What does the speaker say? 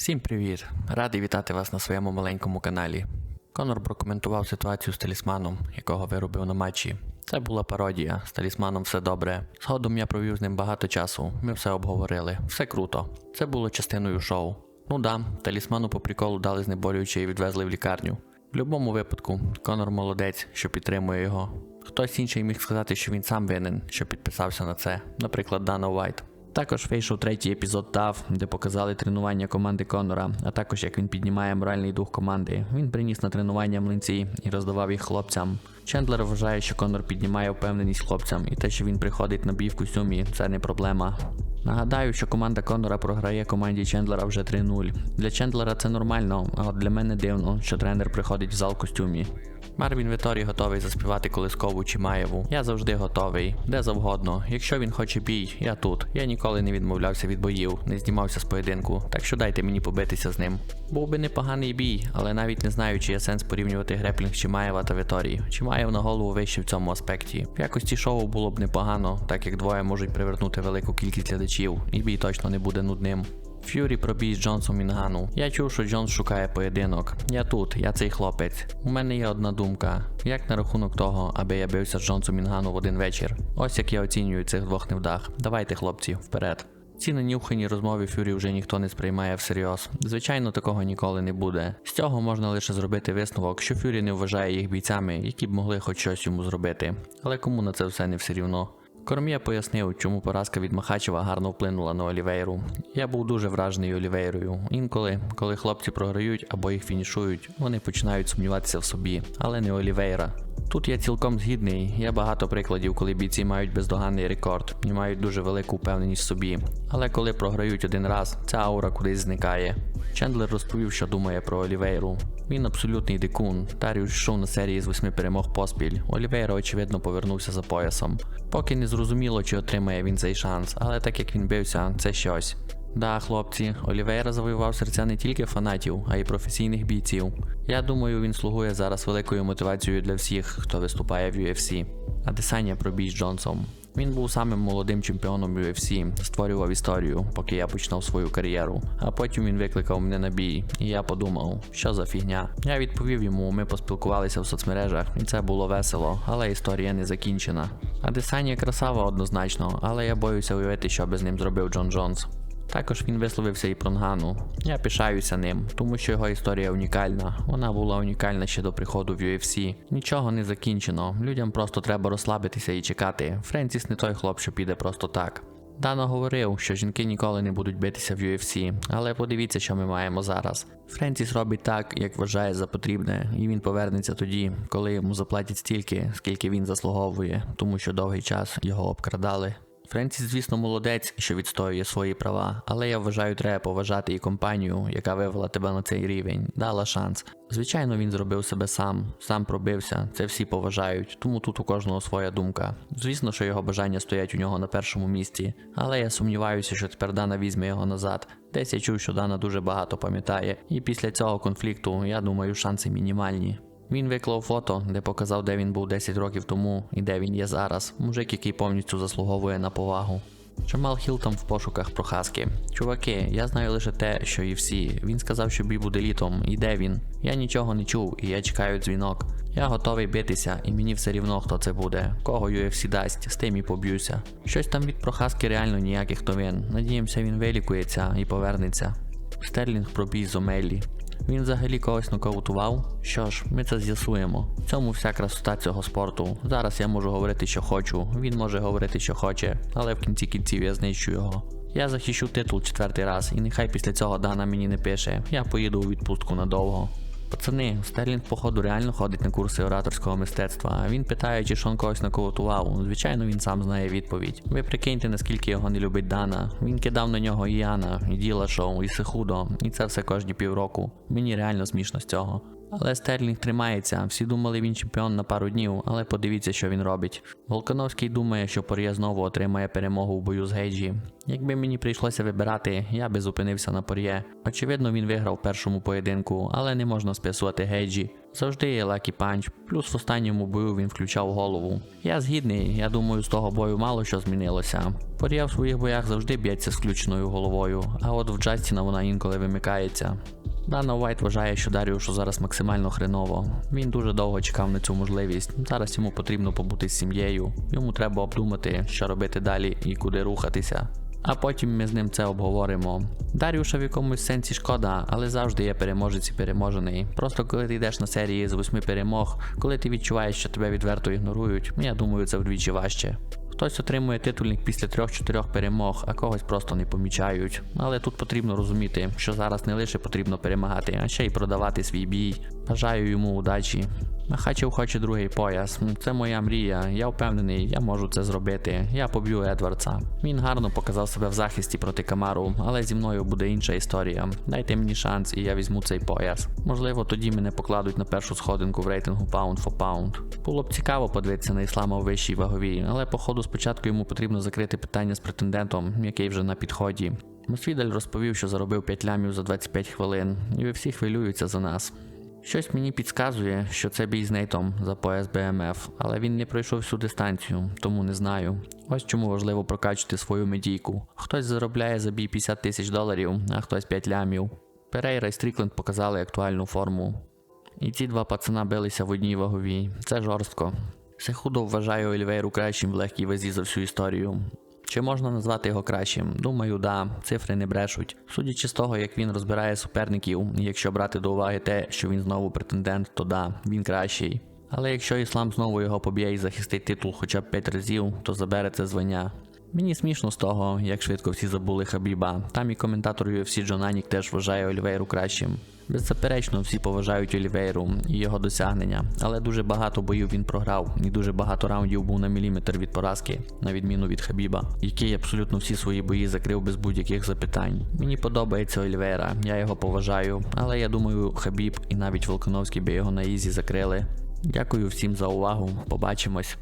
Всім привіт! Радий вітати вас на своєму маленькому каналі. Конор прокоментував ситуацію з талісманом, якого виробив на матчі. Це була пародія, з талісманом все добре. Згодом я провів з ним багато часу, ми все обговорили, все круто. Це було частиною шоу. Ну да, талісману по приколу дали знеболююче і відвезли в лікарню. В будь-якому випадку, Конор молодець, що підтримує його. Хтось інший міг сказати, що він сам винен, що підписався на це, наприклад, Дана Уайт. Також вийшов третій епізод ТАВ, де показали тренування команди Конора, а також як він піднімає моральний дух команди. Він приніс на тренування млинці і роздавав їх хлопцям. Чендлер вважає, що Конор піднімає впевненість хлопцям, і те, що він приходить на бій в костюмі, це не проблема. Нагадаю, що команда Конора програє команді Чендлера вже 3-0. Для Чендлера це нормально, а от для мене дивно, що тренер приходить в зал в костюмі. Марвін Віторі готовий заспівати колискову чи Маєву. Я завжди готовий, де завгодно. Якщо він хоче бій, я тут. Я ніколи не відмовлявся від боїв, не знімався з поєдинку, так що дайте мені побитися з ним. Був би непоганий бій, але навіть не знаю, чи є сенс порівнювати греплінг Чимаєва та Віторії. Чимаєв на голову вище в цьому аспекті. В якості шоу було б непогано, так як двоє можуть привернути велику кількість глядачів, і бій точно не буде нудним. Ф'юрі пробій з Джонсом Мінгану. Я чув, що Джонс шукає поєдинок. Я тут, я цей хлопець. У мене є одна думка: як на рахунок того, аби я бився з Джонсом Мінгану в один вечір. Ось як я оцінюю цих двох невдах. Давайте, хлопці, вперед. Ці нанюхані розмови Фюрі вже ніхто не сприймає всерйоз. Звичайно, такого ніколи не буде. З цього можна лише зробити висновок, що Фюрі не вважає їх бійцями, які б могли хоч щось йому зробити. Але кому на це все не все рівно. Корм'є пояснив, чому поразка від Махачева гарно вплинула на Олівейру. Я був дуже вражений Олівейрою. Інколи, коли хлопці програють або їх фінішують, вони починають сумніватися в собі, але не Олівейра. Тут я цілком згідний. Є багато прикладів, коли бійці мають бездоганний рекорд і мають дуже велику впевненість в собі. Але коли програють один раз, ця аура кудись зникає. Чендлер розповів, що думає про Олівейру. Він абсолютний дикун. Таріус йшов на серії з восьми перемог поспіль. Олівейра, очевидно, повернувся за поясом. Поки не зрозуміло, чи отримає він цей шанс, але так як він бився, це щось. Да, хлопці, Олівейра завоював серця не тільки фанатів, а й професійних бійців. Я думаю, він слугує зараз великою мотивацією для всіх, хто виступає в UFC. А Десання про бій Джонсом. Він був самим молодим чемпіоном UFC, створював історію, поки я починав свою кар'єру. А потім він викликав мене на бій, і я подумав, що за фігня. Я відповів йому, ми поспілкувалися в соцмережах, і це було весело, але історія не закінчена. А Десання красава однозначно, але я боюся уявити, що би з ним зробив Джон Джонс. Також він висловився і про Нгану. Я пишаюся ним, тому що його історія унікальна. Вона була унікальна ще до приходу в UFC. Нічого не закінчено. Людям просто треба розслабитися і чекати. Френсіс не той хлоп, що піде просто так. Дано говорив, що жінки ніколи не будуть битися в UFC, але подивіться, що ми маємо зараз. Френсіс робить так, як вважає за потрібне, і він повернеться тоді, коли йому заплатять стільки, скільки він заслуговує, тому що довгий час його обкрадали. Френсіс, звісно, молодець, що відстоює свої права, але я вважаю, треба поважати і компанію, яка вивела тебе на цей рівень, дала шанс. Звичайно, він зробив себе сам, сам пробився, це всі поважають, тому тут у кожного своя думка. Звісно, що його бажання стоять у нього на першому місці, але я сумніваюся, що тепер Дана візьме його назад. Десь я чув, що Дана дуже багато пам'ятає, і після цього конфлікту, я думаю, шанси мінімальні. Він виклав фото, де показав, де він був 10 років тому і де він є зараз. Мужик, який повністю заслуговує на повагу. Джамал Хіл там в пошуках про хаски. Чуваки, я знаю лише те, що і всі. Він сказав, що бій буде літом. І де він? Я нічого не чув, і я чекаю дзвінок. Я готовий битися, і мені все рівно, хто це буде. Кого UFC дасть, з тим і поб'юся. Щось там від прохаски реально ніяких новин. Надіємося, він вилікується і повернеться. Стерлінг пробій з Омелі. Він взагалі когось нокаутував? Що ж, ми це з'ясуємо. В цьому вся красота цього спорту. Зараз я можу говорити, що хочу, він може говорити, що хоче, але в кінці кінців я знищу його. Я захищу титул четвертий раз, і нехай після цього Дана мені не пише. Я поїду у відпустку надовго. Пацани, Стерлінг, походу, реально ходить на курси ораторського мистецтва. Він питає, чи Шон когось наколотував. Звичайно, він сам знає відповідь. Ви прикиньте, наскільки його не любить Дана. Він кидав на нього і Яна, і Діла Шоу, і Сехудо, і це все кожні півроку. Мені реально смішно з цього. Але Стерлінг тримається. Всі думали він чемпіон на пару днів, але подивіться, що він робить. Волконовський думає, що Пор'є знову отримає перемогу в бою з Гейджі. Якби мені прийшлося вибирати, я би зупинився на Пор'є. Очевидно, він виграв в першому поєдинку, але не можна списувати Гейджі. Завжди є лакі панч, плюс в останньому бою він включав голову. Я згідний, я думаю, з того бою мало що змінилося. Пор'є в своїх боях завжди б'ється з включеною головою, а от в Джастіна вона інколи вимикається. Дана Уайт вважає, що Даріушу зараз максимально хреново. Він дуже довго чекав на цю можливість. Зараз йому потрібно побути з сім'єю. Йому треба обдумати, що робити далі і куди рухатися. А потім ми з ним це обговоримо. Даріуша в якомусь сенсі шкода, але завжди є переможець і переможений. Просто коли ти йдеш на серії з восьми перемог, коли ти відчуваєш, що тебе відверто ігнорують, я думаю, це вдвічі важче. Хтось отримує титульник після 3-4 перемог, а когось просто не помічають. Але тут потрібно розуміти, що зараз не лише потрібно перемагати, а ще й продавати свій бій. Бажаю йому удачі. Махачев хоче другий пояс. Це моя мрія. Я впевнений, я можу це зробити. Я поб'ю Едвардса. Він гарно показав себе в захисті проти Камару, але зі мною буде інша історія. Дайте мені шанс, і я візьму цей пояс. Можливо, тоді мене покладуть на першу сходинку в рейтингу Pound for Pound. Було б цікаво подивитися на іслама в вищій ваговій, але походу спочатку йому потрібно закрити питання з претендентом, який вже на підході. Мосвідель розповів, що заробив 5 лямів за 25 хвилин, і ви всі хвилюються за нас. Щось мені підказує, що це бій з Нейтом за пояс БМФ, але він не пройшов всю дистанцію, тому не знаю. Ось чому важливо прокачувати свою медійку. Хтось заробляє за бій 50 тисяч доларів, а хтось 5 лямів. Перейра і Стрікленд показали актуальну форму. І ці два пацана билися в одній ваговій. Це жорстко. Сехудо вважає Олівейру кращим в легкій вазі за всю історію. Чи можна назвати його кращим? Думаю, да, цифри не брешуть. Судячи з того, як він розбирає суперників, якщо брати до уваги те, що він знову претендент, то да, він кращий. Але якщо іслам знову його поб'є і захистить титул хоча б 5 разів, то забере це звання. Мені смішно з того, як швидко всі забули Хабіба. Там і коментатор UFC Джон Анік теж вважає Олівейру кращим. Беззаперечно, всі поважають Олівейру і його досягнення, але дуже багато боїв він програв, і дуже багато раундів був на міліметр від поразки, на відміну від Хабіба, який абсолютно всі свої бої закрив без будь-яких запитань. Мені подобається Олівейра, я його поважаю, але я думаю, Хабіб і навіть Волконовський би його на ізі закрили. Дякую всім за увагу. Побачимось.